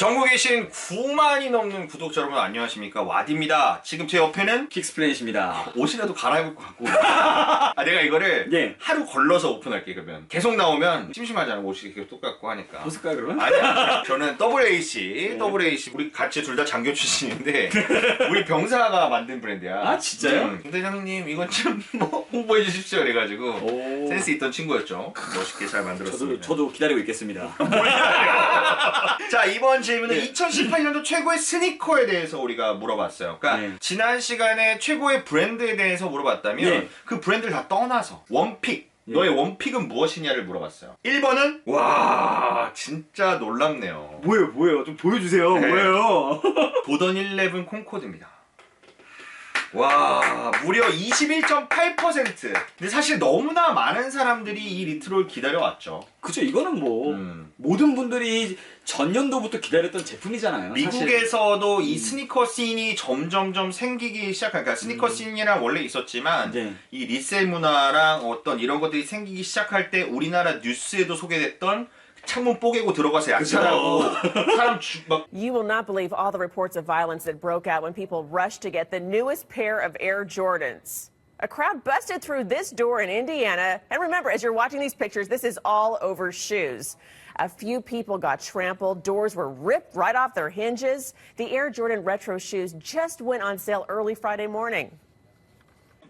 전국에 계신 9만이 넘는 구독자 여러분 안녕하십니까? 와디입니다. 지금 제 옆에는 킥스플레이십니다. 옷이라도 갈아입을 것 같고. 아 내가 이거를 예. 하루 걸러서 오픈할게 그러면. 계속 나오면 심심하잖아. 옷이 계속 똑같고 하니까. 벗을까요 그러면? 아니야. 저는 WAC WAC 우리 같이 둘 다 장교 출신인데 우리 병사가 만든 브랜드야. 아, 진짜요? 음, 김 대장님 이건 좀 뭐 홍보해 주십시오 그래가지고 오. 센스 있던 친구였죠. 멋있게 잘 저도 만들었습니다. 저도 기다리고 있겠습니다. 자 이번 질문은 네. 2018년도 최고의 스니커에 대해서 우리가 물어봤어요. 그러니까 네. 지난 시간에 최고의 브랜드에 대해서 물어봤다면 예. 그 브랜드를 다 떠나서 원픽 예. 너의 원픽은 무엇이냐를 물어봤어요. 1번은 와 진짜 놀랍네요. 뭐예요 뭐예요 좀 보여주세요 네. 뭐예요? 보던 11 콩코드입니다. 와 무려 21.8% 근데 사실 너무나 많은 사람들이 이 리트롤 기다려왔죠. 그죠 이거는 뭐 음. 모든 분들이 전년도부터 기다렸던 제품이잖아요. 사실. 미국에서도 이 스니커 씬이 점점점 생기기 시작한 그러니까 스니커 씬이랑 원래 있었지만 네. 이 리셀 문화랑 어떤 이런 것들이 생기기 시작할 때 우리나라 뉴스에도 소개됐던 창문 뽀개고 들어가서 약탈하고 사람 주, 막 You will not believe all the reports of violence that broke out when people rushed to get the newest pair of Air Jordans. A crowd busted through this door in Indiana. And remember, as you're watching these pictures, this is all over shoes. A few people got trampled. Doors were ripped right off their hinges. The Air Jordan retro shoes just went on sale early Friday morning.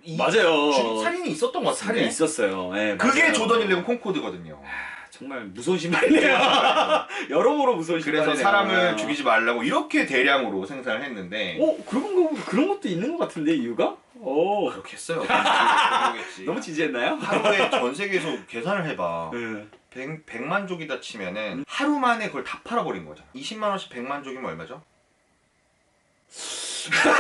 이- 맞아요. 주- 살인이 있었던 것 같은데 살이 있었어요. 예, 그게 맞아요. 조던 11 콩코드거든요. 정말 무서운 신발이네요. 여러모로 무서운 신발이네요. 그래서 사람을 죽이지 말라고 이렇게 대량으로 생산을 했는데 어 그런 거 그런 것도 있는 것 같은데 이유가? 오 했어요. 모르겠지. 너무 진지했나요? 하루에 전 세계에서 계산을 해봐. 네. 100, 100만 족이다 치면은 하루 만에 그걸 다 팔아버린 거죠. 20만 원씩 100만 족이면 얼마죠?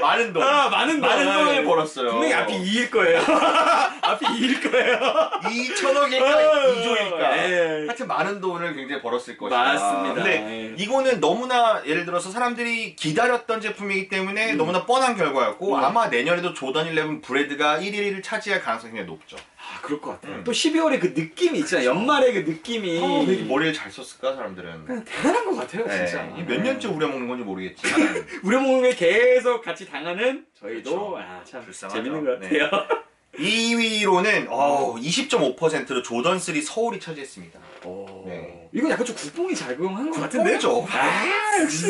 많은 돈. 아, 많은 돈. 많은 돈을 벌었어요. 분명히 앞이 2일 거예요. 앞이 2일 거예요. 2천억일까 어, 2조일까. 예. 하여튼 많은 돈을 굉장히 벌었을 것이다. 맞습니다. 근데 예. 이거는 너무나 예를 들어서 사람들이 기다렸던 제품이기 때문에 너무나 뻔한 결과였고 음. 아마 내년에도 조던 11 브레드가 1위를 차지할 가능성이 굉장히 높죠. 아 그럴 것 같아요. 음. 또 12월에 그 느낌이 있잖아 요. 연말에 그 느낌이 어, 왜 이렇게 머리를 잘 썼을까 사람들은. 그냥 대단한 것 같아요, 네, 진짜. 이몇 년째 우려먹는 건지 모르겠지만 우려먹는 게 계속 같이 당하는 저희도 그렇죠. 아, 참 불쌍하죠. 재밌는 것 네. 같아요. 2위로는 어, 20.5%로 조던 3 서울이 차지했습니다. 오. 네. 이건 약간 좀 국뽕이 작용한 것 같은데요? 뽕이죠. 아, 역시.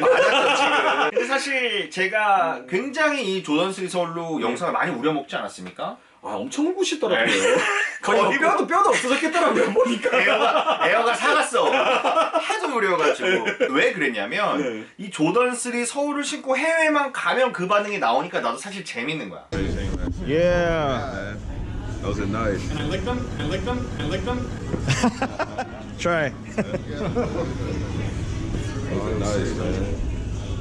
맞았죠 지금. 근데 사실 제가 굉장히 이 조던 3 서울로 영상을 많이 우려먹지 않았습니까? 아, 엄청 울고시더라고요. 네. 거의 뭐 거의 뼈도 뼈도 없어졌겠더라고요, 보니까. 에어가 에어가 사갔어. 하도 우려가지고 왜 그랬냐면 네. 이 조던 3 서울을 신고 해외만 가면 그 반응이 나오니까 나도 사실 재밌는 거야. Yeah. Those are nice. I lick them, I lick them, I lick them. Try. Those are nice, man.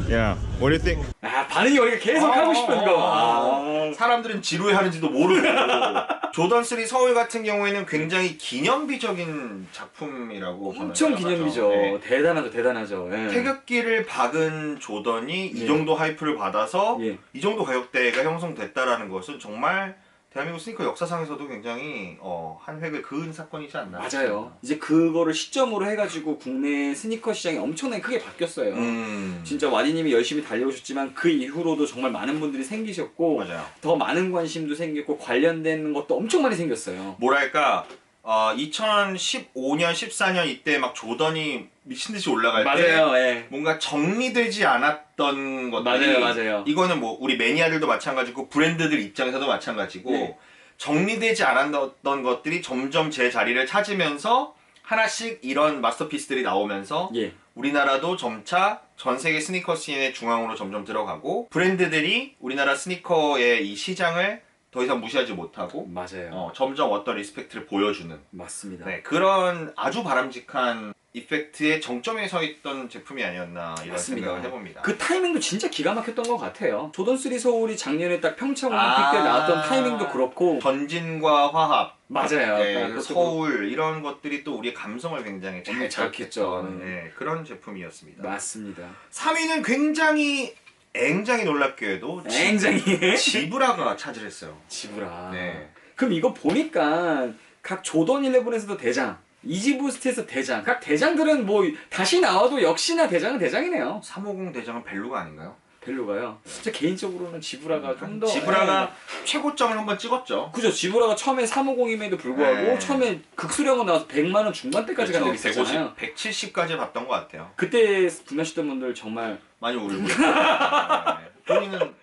Yeah. What do you think? 아, 반응이 우리가 계속 하고 싶은 거. 아. 사람들은 지루해 하는지도 모르고 조던 3 서울 같은 경우에는 굉장히 기념비적인 작품이라고 저는 엄청. 기념이죠. 네. 대단하죠, 대단하죠. 예. 태극기를 박은 조던이 이 예. 정도 하이프를 받아서 예. 이 정도 가격대가 형성됐다라는 것은 정말 대한민국 스니커 역사상에서도 굉장히 어, 한 획을 그은 사건이지 않나 맞아요. 이제 그거를 시점으로 해가지고 국내 스니커 시장이 엄청나게 크게 바뀌었어요. 음, 진짜 와디님이 열심히 달려오셨지만 그 이후로도 정말 많은 분들이 생기셨고 맞아요. 더 많은 관심도 생겼고 관련된 것도 엄청 많이 생겼어요. 뭐랄까 어, 2015년 14년 이때 막 조던이 미친 듯이 올라갈 때 맞아요, 예. 뭔가 정리되지 않았던 것들이 맞아요, 맞아요. 이거는 뭐 우리 매니아들도 마찬가지고 브랜드들 입장에서도 마찬가지고 네. 정리되지 않았던 것들이 점점 제 자리를 찾으면서 하나씩 이런 마스터피스들이 나오면서 예. 우리나라도 점차 전 세계 스니커 씬의 중앙으로 점점 들어가고 브랜드들이 우리나라 스니커의 이 시장을 더 이상 무시하지 못하고 맞아요. 어, 점점 어떤 리스펙트를 보여주는 맞습니다. 네, 그런 아주 바람직한 이펙트의 정점에 서 있던 제품이 아니었나 이런 맞습니다. 생각을 해봅니다. 그 타이밍도 진짜 기가 막혔던 것 같아요. 조던 3 서울이 작년에 딱 평창 올림픽 아. 때 나왔던 타이밍도 그렇고 전진과 화합, 맞아요. 네, 그것도 서울 이런 것들이 또 우리의 감성을 굉장히 잘 잡혔죠. 네, 그런 제품이었습니다. 맞습니다. 3위는 굉장히 앵장히 놀랍게도 지- 굉장히 지브라가 차지했어요. 지브라. 네. 그럼 이거 보니까 각 조던 11에서도 대장 이지부스트에서 대장. 각 대장들은 뭐 다시 나와도 역시나 대장은 대장이네요. 350 대장은 벨루가 아닌가요? 벨루가요. 저 개인적으로는 지브라가 좀 더. 지브라가 예. 최고점을 한번 찍었죠. 그죠. 지브라가 처음에 350임에도 불구하고 네. 처음에 극수량은 나와서 100만 원 중반대까지 간 적이 있었잖아요. 150, 170까지 봤던 것 같아요. 그때 구매하셨던 분들 정말 많이 울고. 네. 본인은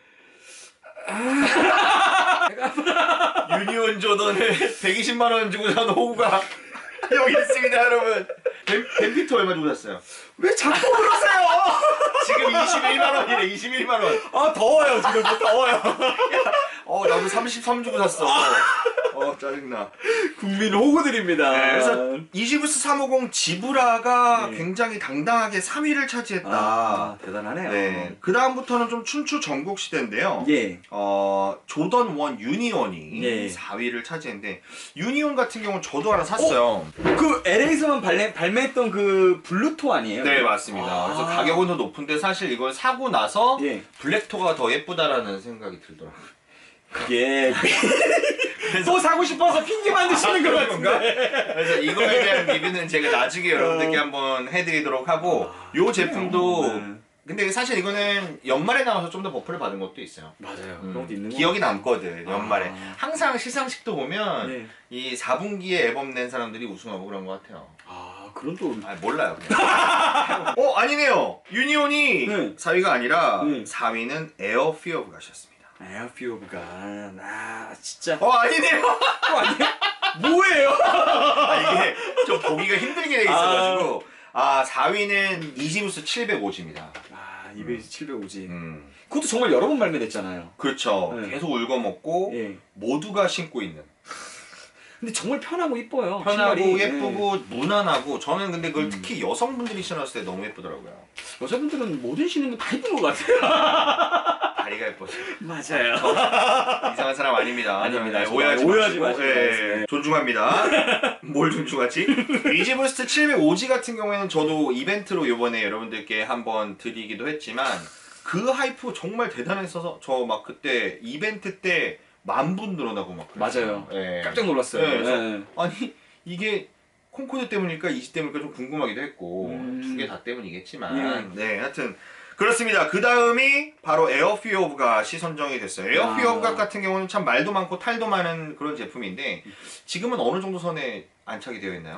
유니온 조던을 120만 원 주고 산 호구가 여기 있습니다, 여러분. 뱀, 뱀피터 얼마 주고 샀어요? 왜 자꾸 그러세요? 지금 21만 원이래, 21만 원. 아 더워요 지금 뭐 더워요. 어, 나도 33 주고 샀어. 어, 짜증나. 국민 호구들입니다. 네, 그래서 이지부스 350 지브라가 네. 굉장히 당당하게 3위를 차지했다. 아 대단하네요. 네. 그 다음부터는 좀 춘추 전국 시대인데요. 예. 어, 조던 원 유니온이 예. 4위를 차지했는데 유니온 같은 경우는 저도 하나 샀어요. 그 LA에서만 발매, 발매했던 그 블루토 아니에요? 네 맞습니다. 아. 그래서 가격은 더 높은데 사실 이걸 사고 나서 예. 블랙토가 더 예쁘다라는 생각이 들더라고요. 그게 또 사고 싶어서 핑계 만드시는 것 그런 같은데. 그래서 이거에 대한 리뷰는 제가 나중에 여러분들께 한번 해드리도록 하고 요 제품도 네. 근데 사실 이거는 연말에 나와서 좀 더 버프를 받은 것도 있어요. 맞아요. 음, 그런 것도 있는 거. 기억이 남거든 연말에 아. 항상 시상식도 보면 네. 이 4분기에 앨범 낸 사람들이 우승하고 그런 것 같아요. 아 그런 또 아 몰라요. 그냥. 어 아니네요. 유니온이 네. 4위가 아니라 네. 4위는 에어 피어 오브 가셨습니다. 에어피 오브가 아 진짜 어 아니네요. 또 아니야? 뭐예요? 아 이게 좀 보기가 힘들게 돼 있어가지고 아 4위는 이지부스 750입니다. 아 200, 750. 음 그것도 정말 여러 번 발매됐잖아요. 그렇죠. 네. 계속 울고 먹고 예. 모두가 신고 있는 근데 정말 편하고 이뻐요. 편하고 신발이. 예쁘고 무난하고 저는 근데 그걸 음. 특히 여성분들이 신었을 때 너무 예쁘더라고요. 예. 여자분들은 뭐든 신는 게 다 이쁜 것 같아요. 다리가 예뻐서 맞아요. 이상한 사람 아닙니다. 아닙니다. 네, 오해하지, 오해하지 마시고. 마시고. 예, 네. 존중합니다. 뭘 존중하지? 이지부스트 705G 같은 경우에는 저도 이벤트로 이번에 여러분들께 한번 드리기도 했지만 그 하이프 정말 대단했어서 저 막 그때 이벤트 때 만분 늘어나고 막 그랬어요. 맞아요. 예. 깜짝 놀랐어요. 네, 그래서 네. 아니 이게 콩코드 때문일까 이지 때문일까 좀 궁금하기도 했고 음. 두 개 다 때문이겠지만 네 하여튼 그렇습니다 그 다음이 바로 에어피어 오브가 선정이 됐어요 에어피어 아. 오브가 같은 경우는 참 말도 많고 탈도 많은 그런 제품인데 지금은 어느 정도 선에 안착이 되어 있나요?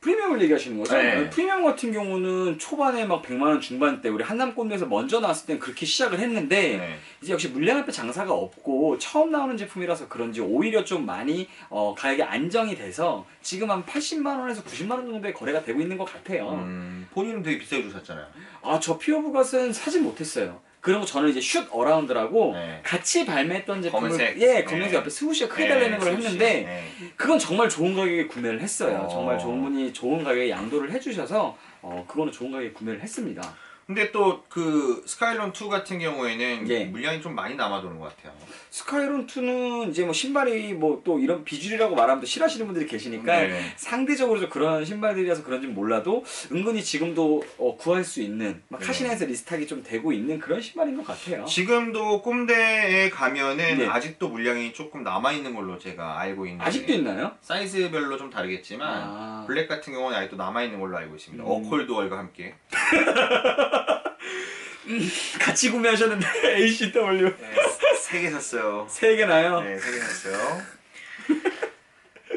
프리미엄을 얘기하시는 거죠? 네. 프리미엄 같은 경우는 초반에 막 100만 원 중반 때 우리 한남권에서 먼저 나왔을 땐 그렇게 시작을 했는데 네. 이제 역시 물량 앞에 장사가 없고 처음 나오는 제품이라서 그런지 오히려 좀 많이 어, 가격이 안정이 돼서 지금 한 80만 원에서 90만 원 정도의 거래가 되고 있는 것 같아요. 음, 본인은 되게 비싸게 주고 샀잖아요 아 저 피어브갓은 사진 못했어요. 거 저는 이제 슛 어라운드라고 네. 같이 발매했던 제품을 검은색. 예 검은색 네. 옆에 스우시가 크게 달리는 걸. 했는데 네. 그건 정말 좋은 가격에 구매를 했어요. 어. 정말 좋은 분이 좋은 가격에 양도를 해주셔서 어 그거는 좋은 가격에 구매를 했습니다. 근데 또 그 스카이론 2 같은 경우에는 예. 물량이 좀 많이 남아도는 것 같아요 스카이론 2는 이제 뭐 신발이 뭐 또 이런 비주리라고 말하면 또 싫어하시는 분들이 계시니까 네. 상대적으로 좀 그런 신발들이라서 그런지 몰라도 은근히 지금도 어, 구할 수 있는 막 네. 카시나에서 리스탁이 좀 되고 있는 그런 신발인 것 같아요. 지금도 꼼대에 가면은 네. 아직도 물량이 조금 남아 있는 걸로 제가 알고 있는데 아직도 있나요? 사이즈별로 좀 다르겠지만 아. 블랙 같은 경우는 아직도 남아 있는 걸로 알고 있습니다. 음. 어콜드월과 함께. 같이 구매하셨는데 ACW 세개 샀어요. 세 개 나요? 네, 세개 샀어요.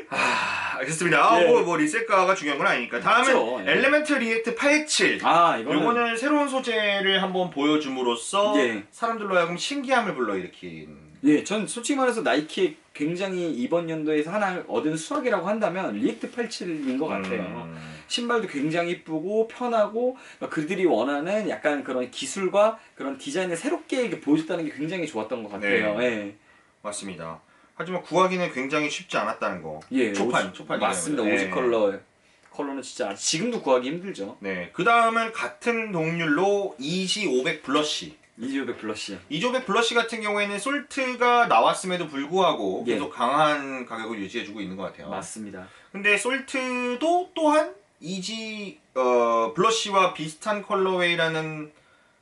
아, 알겠습니다. 아, 예. 뭐, 뭐 리셀가가 중요한 건 아니니까. 다음은 그렇죠. 예. 엘레멘트 리액트 87. 아 이거는 요거는 새로운 소재를 한번 보여줌으로써 예. 사람들로 하여금 신기함을 불러일으킨 예, 전 솔직히 말해서 나이키의 굉장히 이번 연도에서 하나 얻은 수확이라고 한다면 리액트 87인 것 같아요. 음. 신발도 굉장히 이쁘고 편하고 그들이 원하는 약간 그런 기술과 그런 디자인을 새롭게 보여줬다는 게 굉장히 좋았던 것 같아요. 예. 맞습니다. 하지만 구하기는 굉장히 쉽지 않았다는 거. 예, 초판, 오지- 초판 맞습니다. 이름은. 오지 예. 컬러 컬러는 진짜 지금도 구하기 힘들죠. 네. 그 다음은 같은 동률로 이지 500 블러쉬. 플러시. 이지 500 블러쉬 같은 경우에는 솔트가 나왔음에도 불구하고 예. 계속 강한 가격을 유지해주고 있는 것 같아요. 맞습니다. 근데 솔트도 또한 이지 어, 블러쉬와 비슷한 컬러웨이라는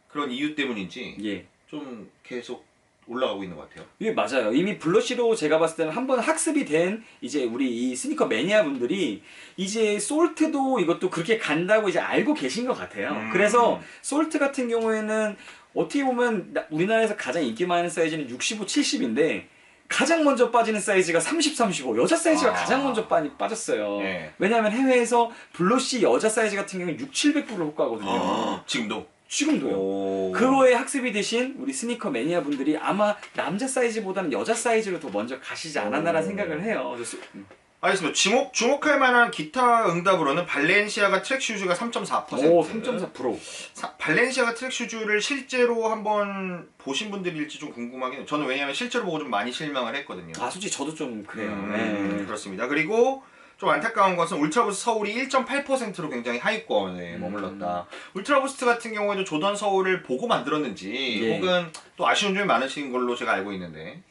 그런 이유 때문인지 예. 좀 계속 올라가고 있는 것 같아요. 이게 맞아요. 이미 블러쉬로 제가 봤을 때는 한 번 학습이 된 이제 우리 이 스니커 매니아 분들이 이제 솔트도 이것도 그렇게 간다고 이제 알고 계신 것 같아요. 음. 그래서 솔트 같은 경우에는 어떻게 보면 나- 우리나라에서 가장 인기 많은 사이즈는 65, 70인데 가장 먼저 빠지는 사이즈가 30, 35 여자 사이즈가 아. 가장 먼저 빠, 빠졌어요. 네. 왜냐하면 해외에서 블러쉬 여자 사이즈 같은 경우는 6, 700불을 호가거든요. 아, 지금도. 지금도요. 오. 그거에 학습이 되신 우리 스니커 매니아 분들이 아마 남자 사이즈보다는 여자 사이즈로 더 먼저 가시지 않았나라는 오. 생각을 해요. 그래서 음. 알겠습니다. 주목, 주목할 만한 기타 응답으로는 발렌시아가 트랙 슈즈가 3.4%. 오, 3.4%. 사- 발렌시아가 트랙 슈즈를 실제로 한번 보신 분들일지 좀 궁금하긴 해요. 저는 왜냐하면 실제로 보고 좀 많이 실망을 했거든요. 아, 솔직히 저도 좀 그래요. 음, 네. 그렇습니다. 그리고 좀 안타까운 것은 울트라부스트 서울이 1.8%로 굉장히 하위권에 음. 머물렀다. 울트라부스트 같은 경우에도 조던 서울을 보고 만들었는지 예. 혹은 또 아쉬운 점이 많으신 걸로 제가 알고 있는데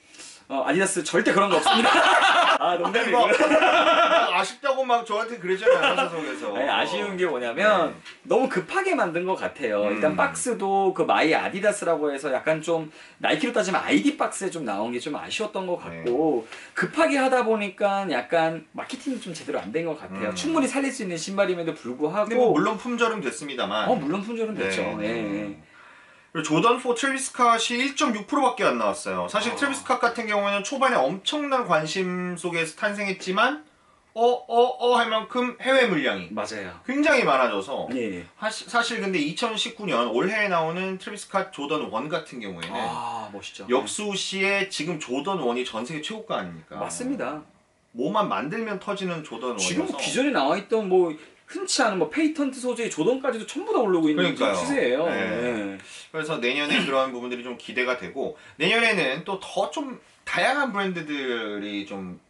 어, 아디다스 절대 그런 거 없습니다. 아, 농담이고요. 아쉽다고 막 저한테 회사석에서. 아니, 아쉬운 게 뭐냐면 네. 너무 급하게 만든 것 같아요. 음. 일단 박스도 그 마이 아디다스라고 해서 약간 좀 나이키로 따지면 아이디 박스에 좀 나온 게 좀 아쉬웠던 것 같고 네. 급하게 하다 보니까 약간 마케팅이 좀 제대로 안 된 것 같아요. 음. 충분히 살릴 수 있는 신발임에도 불구하고 뭐 물론 품절은 됐습니다만. 어 물론 품절은 됐죠. 네, 네. 예, 예. 조던 4 트래비스 컷이 1.6%밖에 안 나왔어요. 사실 아. 트래비스 컷 같은 경우에는 초반에 엄청난 관심 속에서 탄생했지만 어 어 어 할 만큼 해외 물량이 맞아요. 굉장히 많아져서 예. 하시- 사실 근데 2019년 올해에 나오는 트래비스 컷 조던 1 같은 경우에는 아 멋있죠. 역수 시에 지금 조던 1이 전 세계 최고가 아닙니까? 맞습니다. 뭐만 만들면 터지는 조던 1이어서 지금 기존에 나와 있던 뭐 흔치 않은 뭐 페이턴트 소재의 조던까지도 전부 다 올라오고 있는 그러니까요. 추세예요. 네. 예. 그래서 내년에 그런 부분들이 좀 기대가 되고 내년에는 또 더 좀 다양한 브랜드들이 좀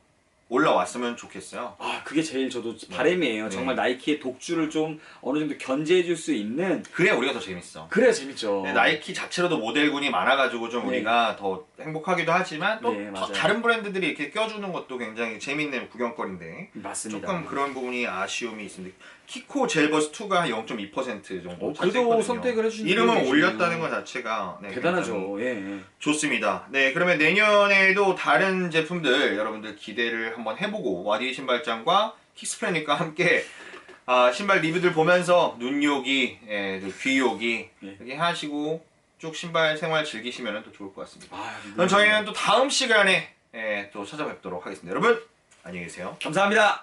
올라왔으면 좋겠어요. 아 그게 제일 저도 바람이에요. 네. 정말 나이키의 독주를 좀 어느 정도 견제해줄 수 있는 그래야 우리가 더 재밌어. 그래야 재밌죠. 네, 나이키 자체로도 모델군이 많아가지고 좀 네. 우리가 더 행복하기도 하지만 또 네. 다른 브랜드들이 이렇게 껴주는 것도 굉장히 재밌는 구경거리인데 맞습니다. 조금 그런 부분이 아쉬움이 있습니다. 키코 젤버스 2가 0.2% 정도 어, 그래도. 선택을 해주신 이름을 올렸다는. 것 자체가 네, 대단하죠. 예, 예. 좋습니다. 네, 그러면 내년에도 다른 제품들 여러분들 기대를 한번 해보고 와디 신발장과 킥스플래닛과 함께 아, 신발 리뷰들 보면서 눈요기, 예, 또 귀요기 예. 이렇게 하시고 쭉 신발 생활 즐기시면 또 좋을 것 같습니다. 아, 그럼 저희는 또 다음 시간에 예, 또 찾아뵙도록 하겠습니다. 여러분 안녕히 계세요. 감사합니다.